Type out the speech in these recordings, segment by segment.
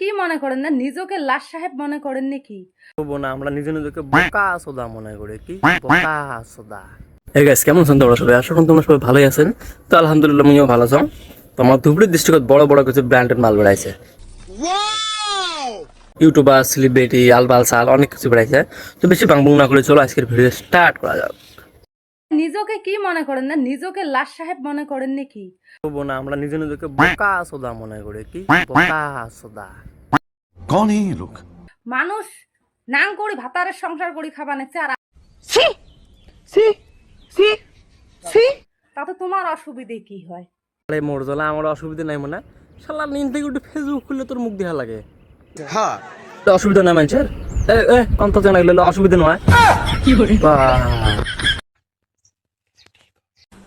কি মনে করেন না? নিজকে লাশ সাহেব মনে করেন নাকি? করব না আমরা নিজে নিজেকে বোকা সোদা মনে করি কি? বোকা সোদা। এই গাইস কেমন আছেন তোমরা সবাই? আশা করি তোমরা সবাই ভালোই আছেন। তো আলহামদুলিল্লাহ আমিও ভালো আছো। তো আমার ধুবড়ির দৃষ্টিগত বড় বড় কিছু ব্র্যান্ডেড মাল বেড়াইছে। ইউটিউবার সেলিব্রিটি আলবাল সাল অনেক কিছু বেড়াইছে। তো বেশি বাংবুং না করে চলো আজকের ভিডিও স্টার্ট করা যাক। নিজকে কি মনে করেন না? নিজকে লাশ সাহেব মনে করেন নাকি? করব না আমরা নিজে নিজেকে বোকা সোদা মনে করি কি? বোকা সোদা। कौन है ये लोग মানুষ নাং করি ভাতারের সংসার করি খাবা নেছে আর তাতে তোমার অসুবিধে কি হয় আরে মোর জ্বলা আমার অসুবিধা নাই মনে শালা নিন থেকে একটু ফেসবুক খুললে তোর মুখ দেখা লাগে হ্যাঁ অসুবিধা নাই মানুষের এ এ অন্ত জানা গেলে অসুবিধা নয় বাহ।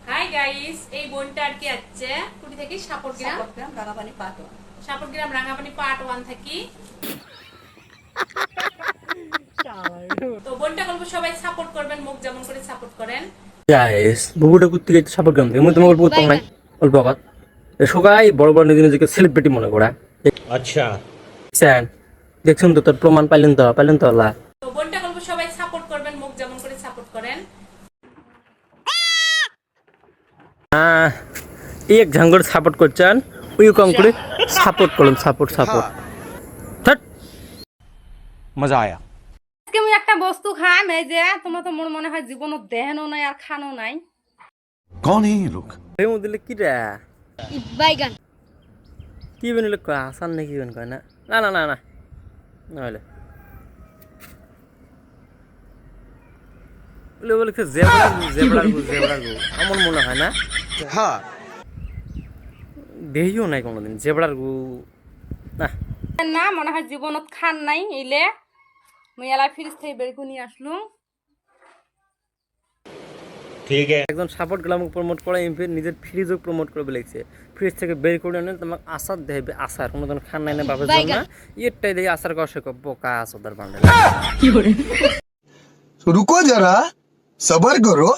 হাই গাইস এই বোনটা আর কি আছে কুড়ি থেকে সাপর গ্রাম সাপর গ্রাম সাপুরগ্রাম রাঙামানি পার্ট ওয়ান থাকি। তো বোনটা গল্প সবাই সাপোর্ট করবেন মুখ যেমন করে সাপোর্ট করেন। গাইস বুবুটা করতে গেছে সাপুরগ্রাম থেকে? তোমার গল্প করতাম না অল্প আবার। সবাই বড় বড় নিজেকে সেলিব্রিটি মনে করা হ্যাঁ? আচ্ছা। স্যার দেখছেন তো তোর প্রমাণ পাইলেন তো পাইলেন তো আল্লাহ। তো বোনটা সাপোর্ট এক ঝাঙ্গর সাপোর্ট করছেন ওই কম আচ্ছা। করে সাপোর্ট করলাম সাপোর্ট হ্যাঁ। সাপোর্ট। মজা আয়া। আজকে আমি একটা বস্তু খাম এই যে তোমার তো মোর মনে হয় জীবনও দেহনও নাই আর খানো নাই। কোন এই লোক? এই মধ্যে কি রে বাইগান। কি বেন লোক আসান নাকি কি বেন কয়? না না না না না। নাহলে। বলে বলে জেবড়ার জেবড়ার আমার মনে হয় না? হ্যাঁ। দেহিও নাই কোনোদিন জেবড়ার গু। না। না মনে হয় জীবনত খান নাই এলে মই এলা ফ্রিজ থেকে বের করে নিয়ে ঠিক আছে। একজন সাপোর্ট গ্লামক প্রমোট করে এমপি নিজের ফ্রিজও প্রমোট করে বলেছে। ফ্রিজ থেকে বের করে এনে তোমাক আসার দেবে আসার কোনো দিন খান নাই না বাপের জন্য। এটাই দেই আসার কষে বোকা আসদার বান্ডে কি করে রুকো যারা সবর করো।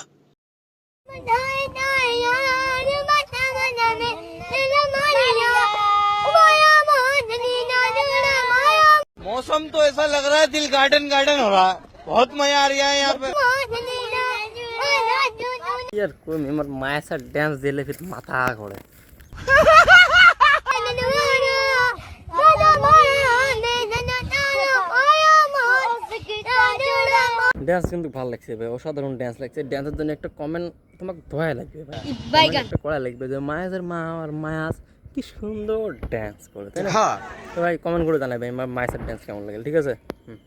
मौसम तो ऐसा लग रहा है दिल गार्डन गार्डन हो रहा है बहुत मजा आ रहा है यहाँ पे ইয়ার কই আমার মায়ের সাথে ড্যান্স দিলে ফির মাথা ঘোরে ড্যান্স কিন্তু ভালো লাগছে ভাই অসাধারণ ড্যান্স লাগছে ড্যান্সের জন্য একটা কমেন্ট তোমাকে ধোয়া লাগবে ভাই comment একটা করা লাগবে যে মায়াজের মা আর মায়াজ কি সুন্দর ড্যান্স করে তাই না? হ্যাঁ। তো ভাই কমেন্ট করে জানাবেন মাইসার ড্যান্স কেমন লাগে ঠিক আছে? হুম।